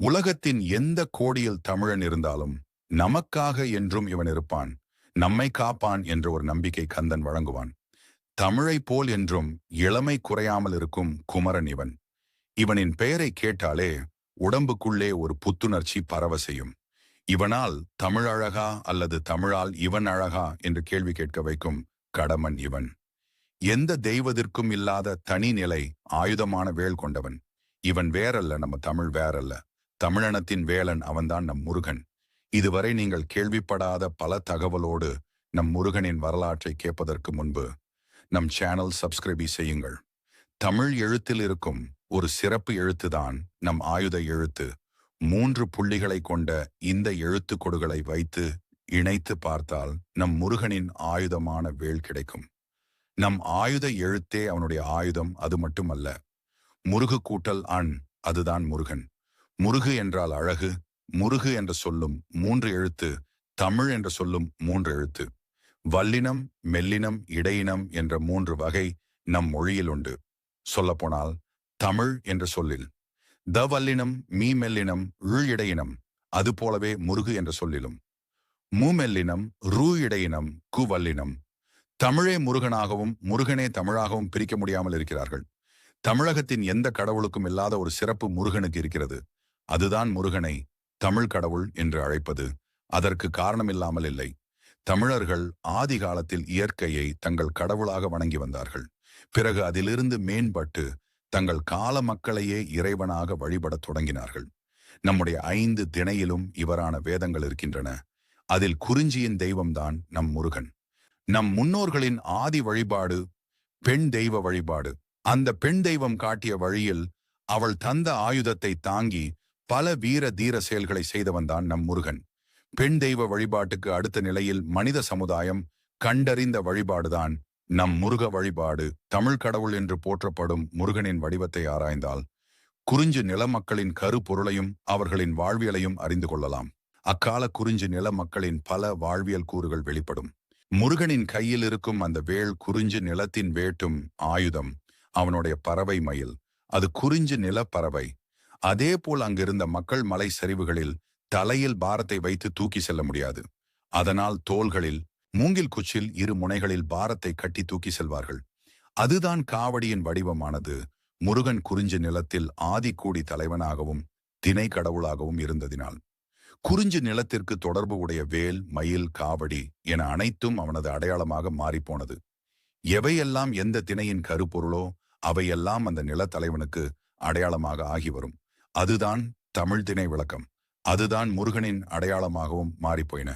உலகத்தின் எந்த கோடியில் தமிழன் இருந்தாலும் நமக்காக என்றும் இவன் இருப்பான். நம்மை காப்பான் என்ற ஒரு நம்பிக்கை கந்தன் வழங்குவான். தமிழை போல் என்றும் இளமை குறையாமல் இருக்கும் குமரன் இவன். இவனின் பெயரை கேட்டாலே உடம்புக்குள்ளே ஒரு புத்துணர்ச்சி பரவ செய்யும். இவனால் தமிழ் அழகா அல்லது தமிழால் இவன் அழகா என்று கேள்வி கேட்க வைக்கும் கடமன் இவன். எந்த தெய்வத்திற்கும் இல்லாத தனி நிலை ஆயுதமான வேல் கொண்டவன். இவன் வேறல்ல நம்ம தமிழ் வேறல்ல. தமிழனத்தின் வேலன் அவன்தான் நம் முருகன். இதுவரை நீங்கள் கேள்விப்படாத பல தகவலோடு நம் முருகனின் வரலாற்றை கேட்பதற்கு முன்பு நம் சேனல் சப்ஸ்கிரைபி செய்யுங்கள். தமிழ் எழுத்தில் இருக்கும் ஒரு சிறப்பு எழுத்துதான் நம் ஆயுத எழுத்து. மூன்று புள்ளிகளை கொண்ட இந்த எழுத்து கொடுகளை வைத்து இணைத்து பார்த்தால் நம் முருகனின் ஆயுதமான வேல் கிடைக்கும். நம் ஆயுத எழுத்தே அவனுடைய ஆயுதம் அது மட்டுமல்ல. முருகு கூட்டல் அண் அதுதான் முருகன். முருகு என்றால் அழகு முருகு என்ற சொல்லும் மூன்று எழுத்து தமிழ் என்ற சொல்லும் மூன்று எழுத்து. வல்லினம் மெல்லினம் இடையினம் என்ற மூன்று வகை நம் மொழியில் உண்டு. சொல்லப்போனால் தமிழ் என்ற சொல்லில் த வல்லினம் மீ மெல்லினம் ழு இடையினம் அது போலவே முருகு என்ற சொல்லிலும். மூமெல்லினம் ரூ இடையினம் கு வல்லினம். தமிழே முருகனாகவும் முருகனே தமிழாகவும் பிரிக்க முடியாமல் இருக்கிறார்கள். தமிழகத்தின் எந்த கடவுளுக்கும் இல்லாத ஒரு சிறப்பு முருகனுக்கு இருக்கிறது. அதுதான் முருகனை தமிழ் கடவுள் என்று அழைப்பது. அதற்கு காரணமில்லாமல் இல்லை. தமிழர்கள் ஆதி காலத்தில் இயற்கையை தங்கள் கடவுளாக வணங்கி வந்தார்கள். பிறகு அதிலிருந்து மேம்பட்டு தங்கள் கால மக்களையே இறைவனாக வழிபடத் தொடங்கினார்கள். நம்முடைய ஐந்து திணையிலும் இவரான வேதங்கள் இருக்கின்றன. அதில் குறிஞ்சியின் தெய்வம்தான் நம் முருகன். நம் முன்னோர்களின் ஆதி வழிபாடு பெண் தெய்வ வழிபாடு. அந்த பெண் தெய்வம் காட்டிய வழியில் அவள் தந்த ஆயுதத்தை தாங்கி பல வீர தீர செயல்களை செய்தவன்தான் நம் முருகன். பெண் தெய்வ வழிபாட்டுக்கு அடுத்த நிலையில் மனித சமுதாயம் கண்டறிந்த வழிபாடுதான் நம் முருக வழிபாடு. தமிழ் கடவுள் என்று போற்றப்படும் முருகனின் வடிவத்தை ஆராய்ந்தால் குறிஞ்சு நில மக்களின் கருப்பொருளையும் அவர்களின் வாழ்வியலையும் அறிந்து கொள்ளலாம். அக்கால குறிஞ்சு நில மக்களின் பல வாழ்வியல் கூறுகள் வெளிப்படும். முருகனின் கையில் இருக்கும் அந்த வேள் குறிஞ்சு நிலத்தின் வேட்டும் ஆயுதம் அவனுடைய பறவை மயில். அது குறிஞ்சு நிலப்பறவை அதே போல் அங்கிருந்த மக்கள் மலை சரிவுகளில் தலையில் பாரத்தை வைத்து தூக்கி செல்ல முடியாது. அதனால் தோள்களில் மூங்கில் குச்சில் இரு முனைகளில் பாரத்தை கட்டி தூக்கி செல்வார்கள். அதுதான் காவடியின் வடிவமானது. முருகன் குறிஞ்சி நிலத்தில் ஆதிக்கூடி தலைவனாகவும் திணை கடவுளாகவும் இருந்ததினால். குறிஞ்சி நிலத்திற்கு தொடர்பு உடைய வேல் மயில் காவடி என அனைத்தும் அவனது அடையாளமாக மாறிப்போனது. எவையெல்லாம் எந்த திணையின் கருப்பொருளோ அவையெல்லாம் அந்த நிலத்தலைவனுக்கு அடையாளமாக ஆகி வரும் அதுதான் தமிழ் திணை விளக்கம். அதுதான் முருகனின் அடையாளமாகவும் மாறிப்போயின.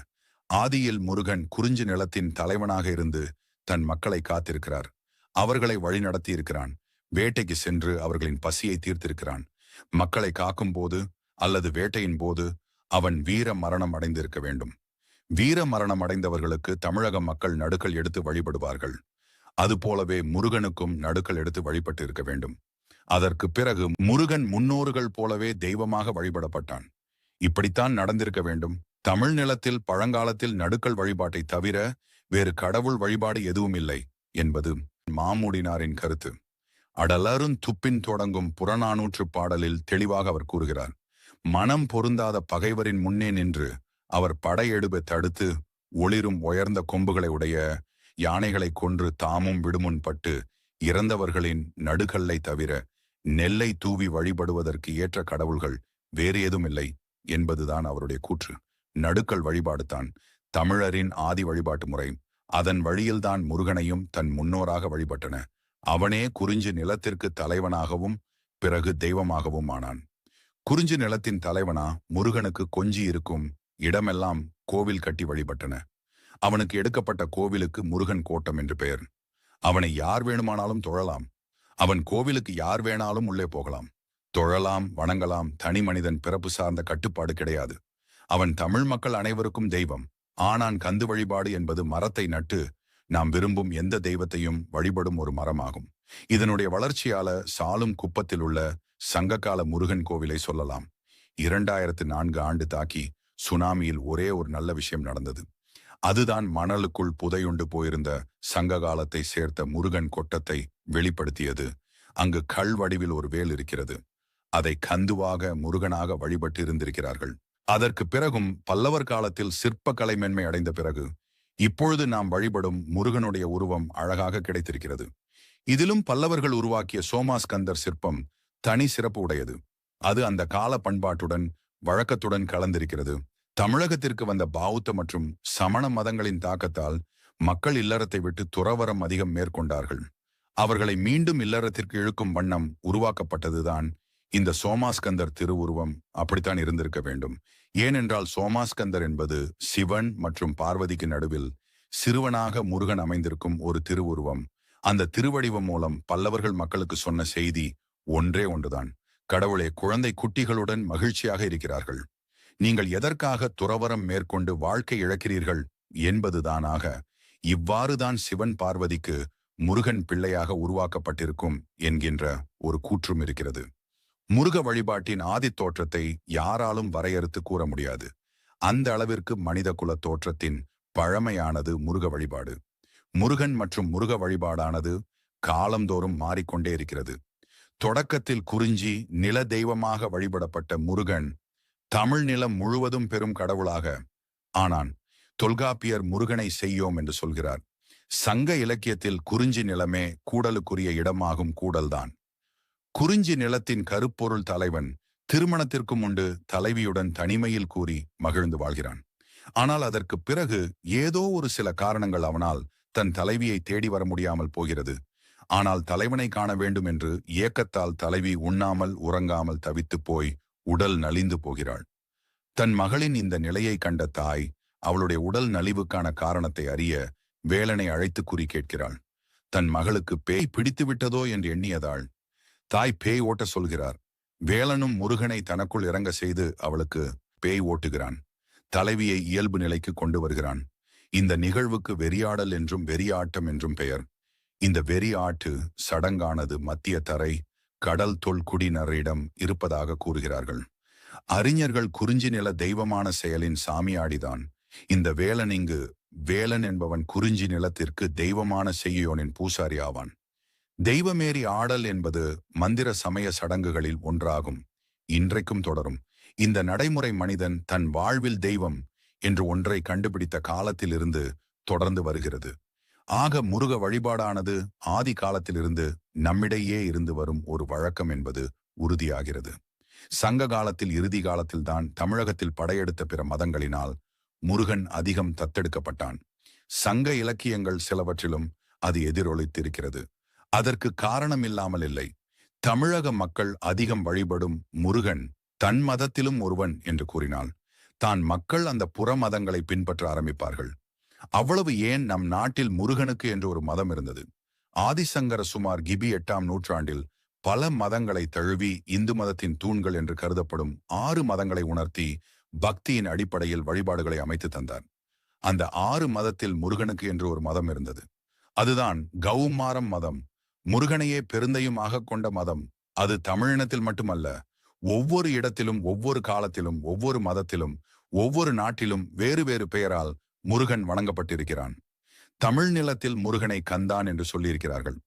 ஆதியில் முருகன் குறிஞ்சி நிலத்தின் தலைவனாக இருந்து தன் மக்களை காத்திருக்கிறார். அவர்களை வழிநடத்தி இருக்கிறான் வேட்டைக்கு சென்று அவர்களின் பசியை தீர்த்திருக்கிறான். மக்களை காக்கும் போது அல்லது வேட்டையின் போது அவன் வீர மரணம் அடைந்திருக்க வேண்டும். வீர மரணம் அடைந்தவர்களுக்கு தமிழக மக்கள் நடுக்கல் எடுத்து வழிபடுவார்கள். அதுபோலவே முருகனுக்கும் நடுக்கல் எடுத்து வழிபட்டு இருக்க வேண்டும். அதற்கு பிறகு முருகன் முன்னோர்கள் போலவே தெய்வமாக வழிபடப்பட்டான். இப்படித்தான் நடந்திருக்க வேண்டும். தமிழ் நிலத்தில் பழங்காலத்தில் நடுக்கல் வழிபாட்டை தவிர வேறு கடவுள் வழிபாடு எதுவும் இல்லை என்பது மாமூடினாரின் கருத்து. அடலரும் துப்பின் தொடங்கும் புறநானூற்று பாடலில் தெளிவாக அவர் கூறுகிறார் மனம் பொருந்தாத பகைவரின் முன்னே நின்று அவர் படையெடுப்பை தடுத்து ஒளிரும் உயர்ந்த கொம்புகளை உடைய யானைகளை கொன்று தாமும் விடுமுன்பட்டு இறந்தவர்களின் நடுகல்லை தவிர நெல்லை தூவி வழிபடுவதற்கு ஏற்ற கடவுள்கள் வேறு ஏதும் இல்லை என்பதுதான் அவருடைய கூற்று. நடுக்கல் வழிபாடு தான் தமிழரின் ஆதி வழிபாட்டு முறை. அதன் வழியில்தான் முருகனையும் தன் முன்னோராக வழிபட்டன. அவனே குறிஞ்சி நிலத்திற்கு தலைவனாகவும் பிறகு தெய்வமாகவும் ஆனான். குறிஞ்சி நிலத்தின் தலைவனா முருகனுக்கு கொஞ்சி இருக்கும் இடமெல்லாம் கோவில் கட்டி வழிபட்டன. அவனுக்கு எடுக்கப்பட்ட கோவிலுக்கு முருகன் கோட்டம் என்று பெயர். அவனை யார் வேணுமானாலும் தொழலாம். அவன் கோவிலுக்கு யார் வேணாலும் உள்ளே போகலாம். தொழலாம் வணங்கலாம் தனி மனிதன் பிறப்பு சார்ந்த கட்டுப்பாடு கிடையாது. அவன் தமிழ் மக்கள் அனைவருக்கும் தெய்வம். ஆனான் கந்து வழிபாடு என்பது மரத்தை நட்டு நாம் விரும்பும் எந்த தெய்வத்தையும் வழிபடும் ஒரு மரமாகும். இதனுடைய வளர்ச்சியால சாலும் குப்பத்தில் உள்ள சங்ககால முருகன் கோவிலை சொல்லலாம். இரண்டாயிரத்து நான்கு ஆண்டு தாக்கி சுனாமியில் ஒரே ஒரு நல்ல விஷயம் நடந்தது. அதுதான் மணலுக்குள் புதையுண்டு போயிருந்த சங்க காலத்தை சேர்த்த முருகன் கொட்டத்தை வெளிப்படுத்தியது. அங்கு கல் வடிவில் ஒரு வேல் இருக்கிறது. அதை கந்துவாக முருகனாக வழிபட்டு இருந்திருக்கிறார்கள் அதற்கு பிறகும் பல்லவர் காலத்தில் சிற்ப கலைமென்மை அடைந்த பிறகு இப்பொழுது நாம் வழிபடும் முருகனுடைய உருவம் அழகாக கிடைத்திருக்கிறது. இதிலும் பல்லவர்கள் உருவாக்கிய சோமாஸ்கந்தர் சிற்பம் தனி சிறப்பு உடையது. அது அந்த கால பண்பாட்டுடன் வழக்கத்துடன் கலந்திருக்கிறது. தமிழகத்திற்கு வந்த பௌத்த மற்றும் சமண மதங்களின் தாக்கத்தால் மக்கள் இல்லறத்தை விட்டு துறவரம் அதிகம் மேற்கொண்டார்கள். அவர்களை மீண்டும் இல்லறத்திற்கு இழுக்கும் வண்ணம் உருவாக்கப்பட்டதுதான் இந்த சோமாஸ்கந்தர் திருவுருவம் அப்படித்தான் இருந்திருக்க வேண்டும். ஏனென்றால் சோமாஸ்கந்தர் என்பது சிவன் மற்றும் பார்வதிக்கு நடுவில் சிறுவனாக முருகன் அமைந்திருக்கும் ஒரு திருவுருவம். அந்த திருவடிவம் மூலம் பல்லவர்கள் மக்களுக்கு சொன்ன செய்தி ஒன்றே ஒன்றுதான். கடவுளே குழந்தை குட்டிகளுடன் மகிழ்ச்சியாக இருக்கிறார்கள். நீங்கள் எதற்காக துறவரம் மேற்கொண்டு வாழ்க்கை இழக்கிறீர்கள் என்பதுதானாக இவ்வாறுதான் சிவன் பார்வதிக்கு முருகன் பிள்ளையாக உருவாக்கப்பட்டிருக்கும் என்கின்ற ஒரு கூற்றும் இருக்கிறது. முருக வழிபாட்டின் ஆதி தோற்றத்தை யாராலும் வரையறுத்து கூற முடியாது. அந்த அளவிற்கு மனித குல தோற்றத்தின் பழமையானது முருக வழிபாடு. முருகன் மற்றும் முருக வழிபாடானது காலந்தோறும் மாறிக்கொண்டே இருக்கிறது. தொடக்கத்தில் குறிஞ்சி நில தெய்வமாக வழிபடப்பட்ட முருகன் தமிழ் நிலம் முழுவதும் பெரும் கடவுளாக. ஆனான் தொல்காப்பியர் முருகனை செய்யோம் என்று சொல்கிறார். சங்க இலக்கியத்தில் குறிஞ்சி நிலமே கூடலுக்குரிய இடமாகும் கூடல்தான். குறிஞ்சி நிலத்தின் கருப்பொருள் தலைவன் திருமணத்திற்கும் உண்டு தலைவியுடன் தனிமையில் கூறி மகிழ்ந்து வாழ்கிறான். ஆனால் அதற்கு பிறகு ஏதோ ஒரு சில காரணங்கள் அவனால் தன் தலைவியை தேடி வர முடியாமல் போகிறது. ஆனால் தலைவனை காண வேண்டும் என்று ஏக்கத்தால் தலைவி உண்ணாமல் உறங்காமல் தவித்துப் போய் உடல் நலிந்து போகிறாள். தன் மகளின் இந்த நிலையை கண்ட தாய் அவளுடைய உடல் நலிவுக்கான காரணத்தை அறிய வேலனை அழைத்து கூறி கேட்கிறாள். தன் மகளுக்கு பேய் பிடித்து விட்டதோ என்று எண்ணியதாள் தாய் பேய் ஓட்ட சொல்கிறார். வேலனும் முருகனை தனக்குள் இறங்க செய்து அவளுக்கு பேய் ஓட்டுகிறான். தலைவியை இயல்பு நிலைக்கு கொண்டு வருகிறான். இந்த நிகழ்வுக்கு வெறியாடல் என்றும் வெறியாட்டம் என்றும் பெயர். இந்த வெறி ஆட்டு சடங்கானது மத்திய தரை கடல் தொல்குடியினரிடம் இருப்பதாக கூறுகிறார்கள். அறிஞர்கள் குறிஞ்சி நில தெய்வமான செயலின் சாமியாடிதான். இந்த வேலன் இங்கு வேலன் என்பவன் குறிஞ்சி நிலத்திற்கு தெய்வமான செய்யோனின் பூசாரி ஆவான். தெய்வமேறி ஆடல் என்பது மந்திர சமய சடங்குகளில் ஒன்றாகும். இன்றைக்கும் தொடரும். இந்த நடைமுறை மனிதன் தன் வாழ்வில் தெய்வம் என்று ஒன்றை கண்டுபிடித்த காலத்திலிருந்து தொடர்ந்து வருகிறது. ஆக முருக வழிபாடானது ஆதி காலத்திலிருந்து நம்மிடையே இருந்து வரும் ஒரு வழக்கம் என்பது உறுதியாகிறது. சங்க காலத்தில் இறுதி காலத்தில்தான் தமிழகத்தில் படையெடுத்த பிற மதங்களினால் முருகன் அதிகம் தத்தெடுக்கப்பட்டான். சங்க இலக்கியங்கள் சிலவற்றிலும் அது எதிரொலித்திருக்கிறது. அதற்கு காரணம் இல்லாமல் இல்லை. தமிழக மக்கள் அதிகம் வழிபடும் முருகன் தன் மதத்திலும் ஒருவன் என்று கூறினாள் தான் மக்கள் அந்த புற மதங்களை பின்பற்ற ஆரம்பிப்பார்கள். அவ்வளவு ஏன் நம் நாட்டில் முருகனுக்கு என்று ஒரு மதம் இருந்தது? ஆதிசங்கர சுமார் கிபி எட்டாம் நூற்றாண்டில் பல மதங்களை தழுவி இந்து மதத்தின் தூண்கள் என்று கருதப்படும் ஆறு மதங்களை உணர்த்தி பக்தியின் அடிப்படையில் வழிபாடுகளை அமைத்து தந்தார். அந்த ஆறு மதத்தில் முருகனுக்கு என்று ஒரு மதம் இருந்தது. அதுதான் கௌமாரம் மதம். முருகனையே பெருந்தையுமாக கொண்ட மதம். அது தமிழினத்தில் மட்டுமல்ல ஒவ்வொரு இடத்திலும் ஒவ்வொரு காலத்திலும் ஒவ்வொரு மதத்திலும் ஒவ்வொரு நாட்டிலும் வேறு வேறு பெயரால் முருகன் வணங்கப்பட்டிருக்கிறான். தமிழ் நிலத்தில் முருகனை கந்தான் என்று சொல்லியிருக்கிறார்கள்.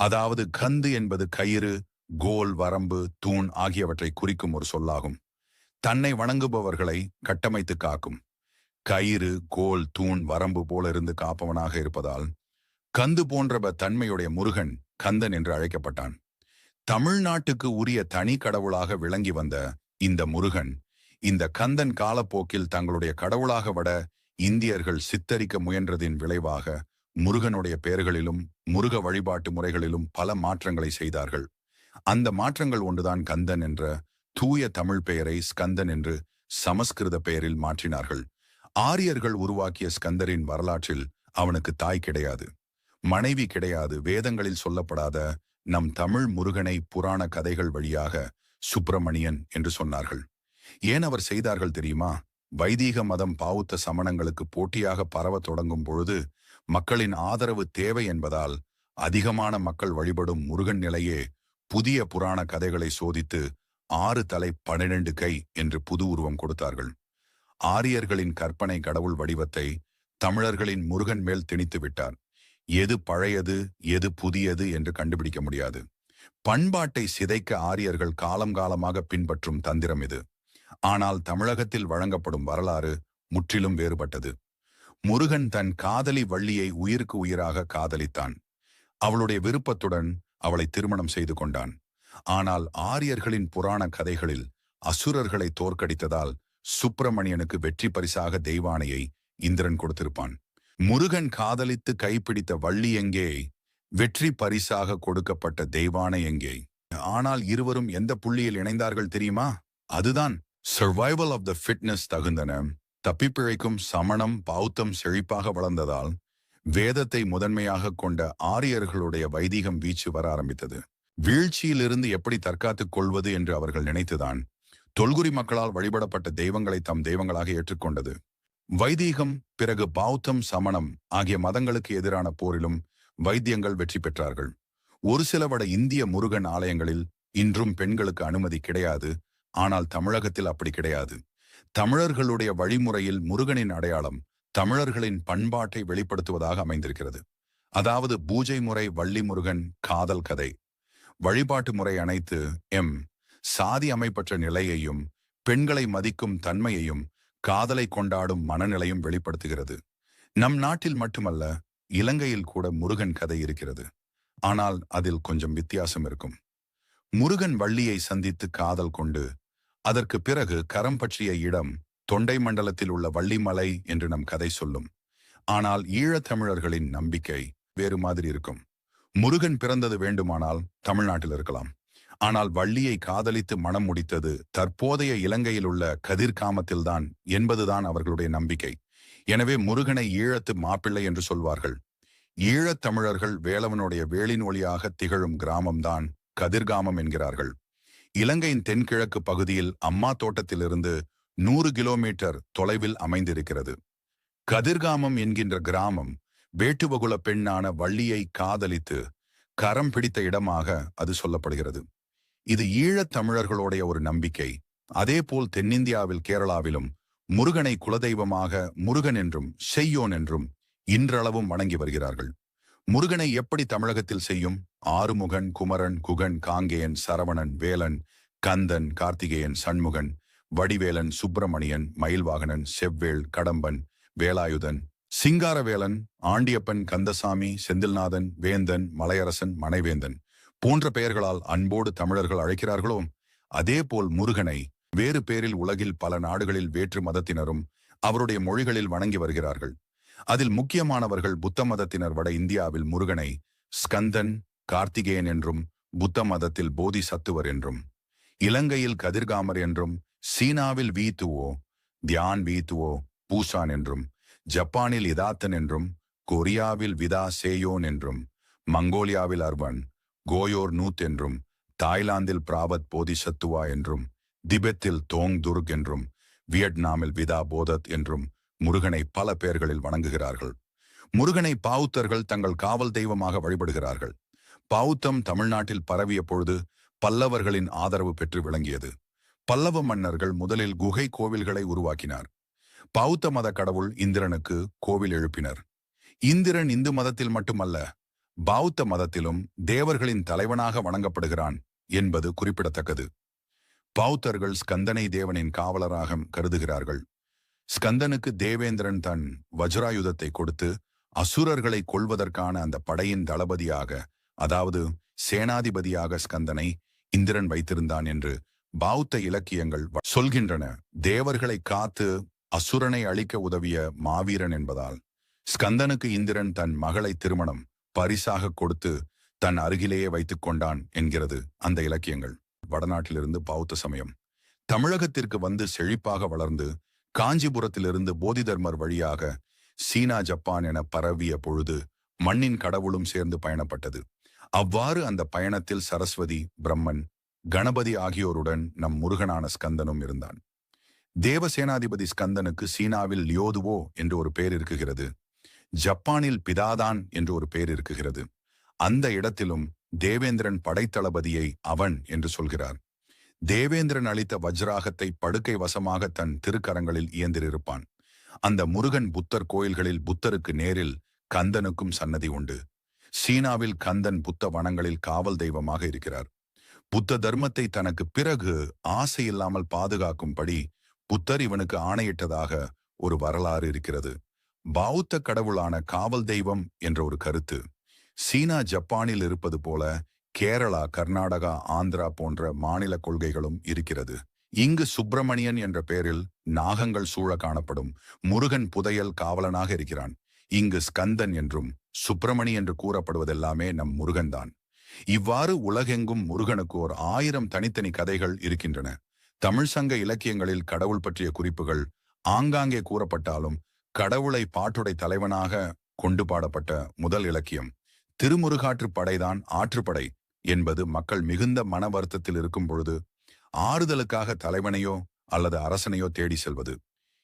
அதாவது கந்து என்பது கயிறு கோல் வரம்பு தூண் ஆகியவற்றை குறிக்கும் ஒரு சொல்லாகும். தன்னை வணங்குபவர்களை கட்டமைத்து காக்கும். கயிறு கோல் தூண் வரம்பு போல இருந்து காப்பவனாக இருப்பதால் கந்து போன்ற தன்மையுடைய முருகன் கந்தன் என்று அழைக்கப்பட்டான். தமிழ்நாட்டுக்கு உரிய தனி கடவுளாக விளங்கி வந்த இந்த முருகன் இந்த கந்தன் காலப்போக்கில் தங்களுடைய கடவுளாக வட இந்தியர்கள் சித்தரிக்க முயன்றதின் விளைவாக முருகனுடைய பெயர்களிலும் முருக வழிபாட்டு முறைகளிலும் பல மாற்றங்களை செய்தார்கள். அந்த மாற்றங்கள் ஒன்றுதான் கந்தன் என்ற தூய தமிழ் பெயரை ஸ்கந்தன் என்று சமஸ்கிருத பெயரில் மாற்றினார்கள். ஆரியர்கள் உருவாக்கிய ஸ்கந்தரின் வரலாற்றில் அவனுக்கு தாய் கிடையாது. மனைவி கிடையாது. வேதங்களில் சொல்லப்படாத நம் தமிழ் முருகனை புராண கதைகள் வழியாக சுப்பிரமணியன் என்று சொன்னார்கள். ஏன் அவர் செய்தார்கள் தெரியுமா? வைதீக மதம் பாவுத்த சமணங்களுக்கு போட்டியாக பரவ தொடங்கும் பொழுது மக்களின் ஆதரவு தேவை என்பதால் அதிகமான மக்கள் வழிபடும் முருகன் நிலையே புதிய புராண கதைகளை சோதித்து ஆறு தலை பன்னிரண்டு கை என்று புது உருவம் கொடுத்தார்கள். ஆரியர்களின் கற்பனை கடவுள் வடிவத்தை தமிழர்களின் முருகன் மேல் திணித்து விட்டார். எது பழையது எது புதியது என்று கண்டுபிடிக்க முடியாது. பண்பாட்டை சிதைக்க ஆரியர்கள் காலம் காலமாக பின்பற்றும் தந்திரம் இது. ஆனால் தமிழகத்தில் வழங்கப்படும் வரலாறு முற்றிலும் வேறுபட்டது. முருகன் தன் காதலி வள்ளியை உயிருக்கு உயிராக காதலித்தான். அவளுடைய விருப்பத்துடன் அவளை திருமணம் செய்து கொண்டான். ஆனால் ஆரியர்களின் புராண கதைகளில் அசுரர்களை தோற்கடித்ததால் சுப்பிரமணியனுக்கு வெற்றி பரிசாக தெய்வானையை இந்திரன் கொடுத்திருப்பான். முருகன் காதலித்து கைப்பிடித்த வள்ளி எங்கே? வெற்றி பரிசாக கொடுக்கப்பட்ட தெய்வானை எங்கே? ஆனால் இருவரும் எந்த புள்ளியில் இணைந்தார்கள் தெரியுமா? அதுதான் சர்வைவல் ஆஃப் த ஃபிட்னஸ் தகுந்தன தப்பிப்பிழைக்கும் சமணம் பௌத்தம் செழிப்பாக வளர்ந்ததால் வேதத்தை முதன்மையாக கொண்ட ஆரியர்களுடைய வைதிகம் வீச்சு வர ஆரம்பித்தது. வீழ்ச்சியிலிருந்து எப்படி தற்காத்துக் கொள்வது என்று அவர்கள் நினைத்துதான் தொல்குறி மக்களால் வழிபடப்பட்ட தெய்வங்களை தம் தெய்வங்களாக ஏற்றுக்கொண்டது. வைதீகம் பிறகு பௌத்தம் சமணம் ஆகிய மதங்களுக்கு எதிரான போரிலும் வைத்தியங்கள் வெற்றி பெற்றார்கள். ஒரு சில வட இந்திய முருகன் ஆலயங்களில் இன்றும் பெண்களுக்கு அனுமதி கிடையாது ஆனால் தமிழகத்தில் அப்படி கிடையாது. தமிழர்களுடைய வழிமுறையில் முருகனின் அடையாளம் தமிழர்களின் பண்பாட்டை வெளிப்படுத்துவதாக அமைந்திருக்கிறது. அதாவது பூஜை முறை வள்ளி முருகன் காதல் கதை. வழிபாட்டு முறை அனைத்து எம். சாதி அமைப்பற்ற நிலையையும் பெண்களை மதிக்கும் தன்மையையும் காதலை கொண்டாடும் மனநிலையும் வெளிப்படுத்துகிறது. நம் நாட்டில் மட்டுமல்ல இலங்கையில் கூட முருகன் கதை இருக்கிறது. ஆனால் அதில் கொஞ்சம் வித்தியாசம் இருக்கும். முருகன் வள்ளியை சந்தித்து காதல் கொண்டு அதற்கு பிறகு கரம் பற்றிய இடம் தொண்டை மண்டலத்தில் உள்ள வள்ளிமலை என்று நம் கதை சொல்லும். ஆனால் ஈழத்தமிழர்களின் நம்பிக்கை வேறு மாதிரி இருக்கும். முருகன் பிறந்தது வேண்டுமானால் தமிழ்நாட்டில் இருக்கலாம். ஆனால் வள்ளியை காதலித்து மனம் முடித்தது தற்போதைய இலங்கையில் உள்ள கதிர்காமத்தில்தான் என்பதுதான் அவர்களுடைய நம்பிக்கை. எனவே முருகனை ஈழத்து மாப்பிள்ளை என்று சொல்வார்கள். ஈழத்தமிழர்கள் வேலவனுடைய வேளவனுடைய வேளின் ஒளியாக திகழும் கிராமம்தான் கதிர்காமம் என்கிறார்கள். இலங்கையின் தென்கிழக்கு பகுதியில் அம்மா தோட்டத்திலிருந்து நூறு கிலோமீட்டர் தொலைவில் அமைந்திருக்கிறது. கதிர்காமம் என்கின்ற கிராமம் வேட்டுவகுல பெண்ணான வள்ளியை காதலித்து கரம் பிடித்த இடமாக அது சொல்லப்படுகிறது. இது ஈழத் தமிழர்களுடைய ஒரு நம்பிக்கை. அதேபோல் தென்னிந்தியாவில் கேரளாவிலும் முருகனை குலதெய்வமாக முருகன் என்றும் செய்யோன் என்றும் இன்றளவும் வணங்கி வருகிறார்கள். முருகனை எப்படி தமிழகத்தில் செய்யும்? ஆறுமுகன் குமரன் குகன் காங்கேயன் சரவணன் வேலன் கந்தன் கார்த்திகேயன் சண்முகன் வடிவேலன் சுப்பிரமணியன் மயில்வாகனன் செவ்வேள் கடம்பன் வேலாயுதன் சிங்காரவேலன் ஆண்டியப்பன் கந்தசாமி செந்தில்நாதன் வேந்தன் மலையரசன் மனைவேந்தன் போன்ற பெயர்களால் அன்போடு தமிழர்கள் அழைக்கிறார்களோ? அதேபோல் முருகனை வேறு பேரில் உலகில் பல நாடுகளில் வேற்று மதத்தினரும் அவருடைய மொழிகளில் வணங்கி வருகிறார்கள். அதில் முக்கியமானவர்கள் புத்த மதத்தினர் வட இந்தியாவில் முருகனை ஸ்கந்தன் கார்த்திகேயன் என்றும் புத்த மதத்தில் போதி சத்துவர் என்றும் இலங்கையில் கதிர்காமர் என்றும் சீனாவில் வீத்துவோ தியான் வீத்துவோ பூசான் என்றும் ஜப்பானில் இதாத்தன் என்றும் கொரியாவில் விதா சேயோன் என்றும் மங்கோலியாவில் அர்வன் கோயோர் நூத் என்றும் தாய்லாந்தில் பிராபத் போதிசத்துவா என்றும் திபெத்தில் தோங் துர்க் என்றும் வியட்நாமில் விதா போதத் என்றும் முருகனை பல பெயர்களில் வணங்குகிறார்கள். முருகனை பாவுத்தர்கள் தங்கள் காவல் தெய்வமாக வழிபடுகிறார்கள். பௌத்தம் தமிழ்நாட்டில் பரவிய பொழுது பல்லவர்களின் ஆதரவு பெற்று விளங்கியது. பல்லவ மன்னர்கள் முதலில் குகை கோவில்களை உருவாக்கினார். பௌத்த மத கடவுள் இந்திரனுக்கு கோவில் எழுப்பினர். இந்திரன் இந்து மதத்தில் மட்டுமல்ல பௌத்த மதத்திலும் தேவர்களின் தலைவனாக வணங்கப்படுகிறான் என்பது குறிப்பிடத்தக்கது. பௌத்தர்கள் ஸ்கந்தனை தேவனின் காவலராக கருதுகிறார்கள். ஸ்கந்தனுக்கு தேவேந்திரன் தன் வஜ்ராயுதத்தை கொடுத்து அசுரர்களை கொள்வதற்கான அந்த படையின் தளபதியாக அதாவது சேனாதிபதியாக ஸ்கந்தனை இந்திரன் வைத்திருந்தான் என்று பௌத்த இலக்கியங்கள் சொல்கின்றன. தேவர்களை காத்து அசுரனை அழிக்க உதவிய மாவீரன் என்பதால் ஸ்கந்தனுக்கு இந்திரன் தன் மகளை திருமணம் பரிசாக கொடுத்து தன் அருகிலேயே வைத்துக் கொண்டான் என்கிறது அந்த இலக்கியங்கள். வடநாட்டிலிருந்து பௌத்த சமயம். தமிழகத்திற்கு வந்து செழிப்பாக வளர்ந்து காஞ்சிபுரத்திலிருந்து போதிதர்மர் வழியாக சீனா ஜப்பான் என பரவிய பொழுது மண்ணின் கடவுளும் சேர்ந்து பயணப்பட்டது. அவ்வாறு அந்த பயணத்தில் சரஸ்வதி பிரம்மன் கணபதி ஆகியோருடன் நம் முருகனான ஸ்கந்தனும் இருந்தான். தேவசேனாதிபதி ஸ்கந்தனுக்கு சீனாவில் லியோதுவோ என்று ஒரு பெயர் இருக்குகிறது. ஜப்பானில் பிதாதான் என்று ஒரு பெயர் இருக்குகிறது. அந்த இடத்திலும் தேவேந்திரன் படைத்தளபதியை அவன் என்று சொல்கிறார். தேவேந்திரன் அளித்த வஜ்ராகத்தை படுக்கை வசமாக தன் திருக்கரங்களில் இயந்திருப்பான் அந்த முருகன் புத்தர் கோயில்களில் புத்தருக்கு நேரில் கந்தனுக்கும் சன்னதி உண்டு. சீனாவில் கந்தன் புத்த வனங்களில் காவல் தெய்வமாக இருக்கிறார். புத்த தர்மத்தை தனக்கு பிறகு ஆசை இல்லாமல் பாதுகாக்கும்படி புத்தர் இவனுக்கு ஆணையிட்டதாக ஒரு வரலாறு இருக்கிறது. பௌத்த கடவுளான காவல் தெய்வம் என்ற ஒரு கருத்து. சீனா ஜப்பானில் இருப்பது போல கேரளா கர்நாடகா ஆந்திரா போன்ற மாநில கொள்கைகளும் இருக்கிறது. இங்கு சுப்பிரமணியன் என்ற பெயரில் நாகங்கள் சூழ காணப்படும். முருகன் புதையல் காவலனாக இருக்கிறான். இங்கு ஸ்கந்தன் என்றும் சுப்பிரமணி என்று கூறப்படுவதெல்லாமே நம் முருகன்தான். இவ்வாறு உலகெங்கும் முருகனுக்கு ஒரு ஆயிரம் தனித்தனி கதைகள் இருக்கின்றன. தமிழ் சங்க இலக்கியங்களில் கடவுள் பற்றிய குறிப்புகள் ஆங்காங்கே கூறப்பட்டாலும் கடவுளை பாட்டுடை தலைவனாக கொண்டு பாடப்பட்ட முதல் இலக்கியம். திருமுருகாற்று படைதான் ஆற்றுப்படை என்பது மக்கள் மிகுந்த மன வருத்தத்தில் இருக்கும் பொழுது ஆறுதலுக்காக தலைவனையோ அல்லது அரசனையோ தேடி செல்வது.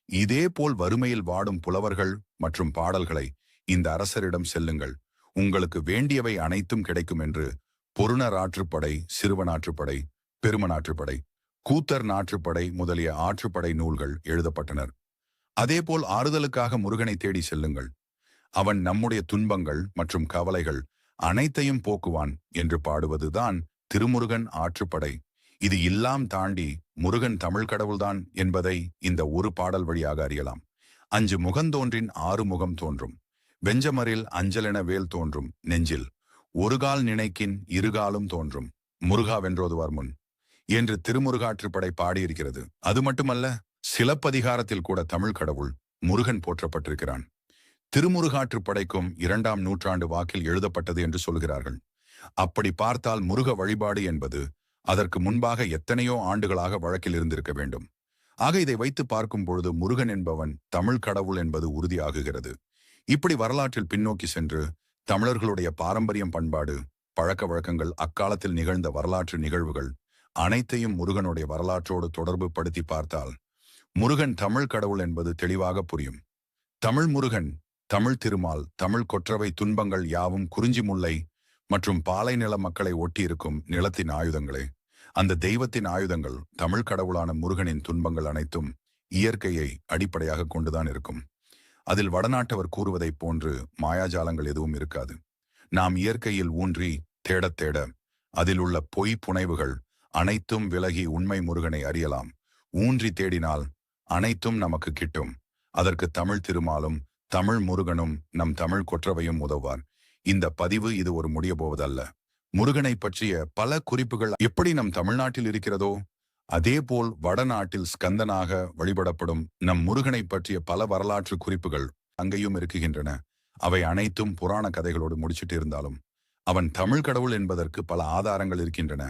இதே போல் வறுமையில் வாடும் புலவர்கள் மற்றும் பாடல்களை இந்த அரசரிடம் செல்லுங்கள். உங்களுக்கு வேண்டியவை அனைத்தும் கிடைக்கும் என்று பொருணர் ஆற்றுப்படை சிறுவனாற்றுப்படை பெருமனாற்றுப்படை கூத்தர் நாற்றுப்படை முதலிய ஆற்றுப்படை நூல்கள் எழுதப்பட்டனர். அதேபோல் ஆறுதலுக்காக முருகனை தேடி செல்லுங்கள். அவன் நம்முடைய துன்பங்கள் மற்றும் கவலைகள் அனைத்தையும் போக்குவான் என்று பாடுவதுதான் திருமுருகன் ஆற்றுப்படை. இது எல்லாம் தாண்டி முருகன் தமிழ் கடவுள்தான் என்பதை இந்த ஒரு பாடல் வழியாக அறியலாம். அஞ்சு முகந்தோன்றின் ஆறு முகம் தோன்றும். வெஞ்சமரில் அஞ்சலென வேல் தோன்றும் நெஞ்சில் ஒருகால் நினைக்கின் இருகாலும் தோன்றும் முருகா வென்றோதுவார் முன். என்று திருமுருகாற்றுப்படை பாடியிருக்கிறது. அது மட்டுமல்ல சிலப்பதிகாரத்தில் கூட தமிழ் கடவுள் முருகன் போற்றப்பட்டிருக்கிறான். திருமுருகாற்றுப்படைக்கும் இரண்டாம் நூற்றாண்டு வாக்கில் எழுதப்பட்டது என்று சொல்கிறார்கள். அப்படி பார்த்தால் முருக வழிபாடு என்பது அதற்கு முன்பாக எத்தனையோ ஆண்டுகளாக வழக்கில் இருந்திருக்க வேண்டும். ஆக இதை வைத்து பார்க்கும் பொழுது முருகன் என்பவன் தமிழ் கடவுள் என்பது உறுதியாகுகிறது. இப்படி வரலாற்றில் பின்னோக்கி சென்று தமிழர்களுடைய பாரம்பரியம் பண்பாடு பழக்க வழக்கங்கள் அக்காலத்தில் நிகழ்ந்த வரலாற்று நிகழ்வுகள் அனைத்தையும் முருகனுடைய வரலாற்றோடு தொடர்பு படுத்தி பார்த்தால் முருகன் தமிழ் கடவுள் என்பது தெளிவாக புரியும். தமிழ் முருகன் தமிழ் திருமால் தமிழ் கொற்றவை துன்பங்கள் யாவும் குறிஞ்சி முல்லை மற்றும் பாலை நில மக்களை ஒட்டியிருக்கும் நிலத்தின் ஆயுதங்களே. அந்த தெய்வத்தின் ஆயுதங்கள் தமிழ் கடவுளான முருகனின் துன்பங்கள் அனைத்தும் இயற்கையை அடிப்படையாக கொண்டுதான் இருக்கும். அதில் வடநாட்டவர் கூறுவதைப் போன்று மாயாஜாலங்கள் எதுவும் இருக்காது. நாம் இயற்கையில் ஊன்றி தேடத் தேட அதில் உள்ள பொய் புனைவுகள் அனைத்தும் விலகி உண்மை முருகனை அறியலாம். ஊன்றி தேடினால் அனைத்தும் நமக்கு கிட்டும். அதற்கு தமிழ் திருமாலும் தமிழ் முருகனும் நம் தமிழ் கொற்றவையும் உதவார் இந்த பதிவு இது ஒரு முடிய போவதல்ல. முருகனை பற்றிய பல குறிப்புகள் எப்படி நம் தமிழ்நாட்டில் இருக்கிறதோ அதேபோல் வடநாட்டில் ஸ்கந்தனாக வழிபடப்படும் நம் முருகனை பற்றிய பல வரலாற்று குறிப்புகள் அங்கேயும் இருக்குகின்றன. அவை அனைத்தும் புராண கதைகளோடு முடிச்சிட்டு இருந்தாலும் அவன் தமிழ் கடவுள் என்பதற்கு பல ஆதாரங்கள் இருக்கின்றன.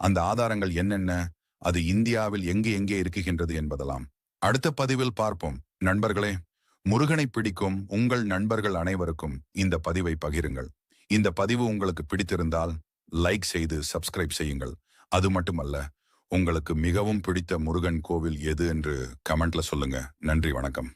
அந்த ஆதாரங்கள் என்னென்ன? அது இந்தியாவில் எங்கு எங்கே இருக்குகின்றது என்பதெல்லாம். அடுத்த பதிவில் பார்ப்போம். நண்பர்களே முருகனை பிடிக்கும் உங்கள் நண்பர்கள் அனைவருக்கும் இந்த பதிவை பகிருங்கள். இந்த பதிவு உங்களுக்கு பிடித்திருந்தால் லைக் செய்து சப்ஸ்கிரைப் செய்யுங்கள். அது மட்டுமல்ல உங்களுக்கு மிகவும் பிடித்த முருகன் கோவில் எது என்று கமெண்ட்ல சொல்லுங்க. நன்றி வணக்கம்.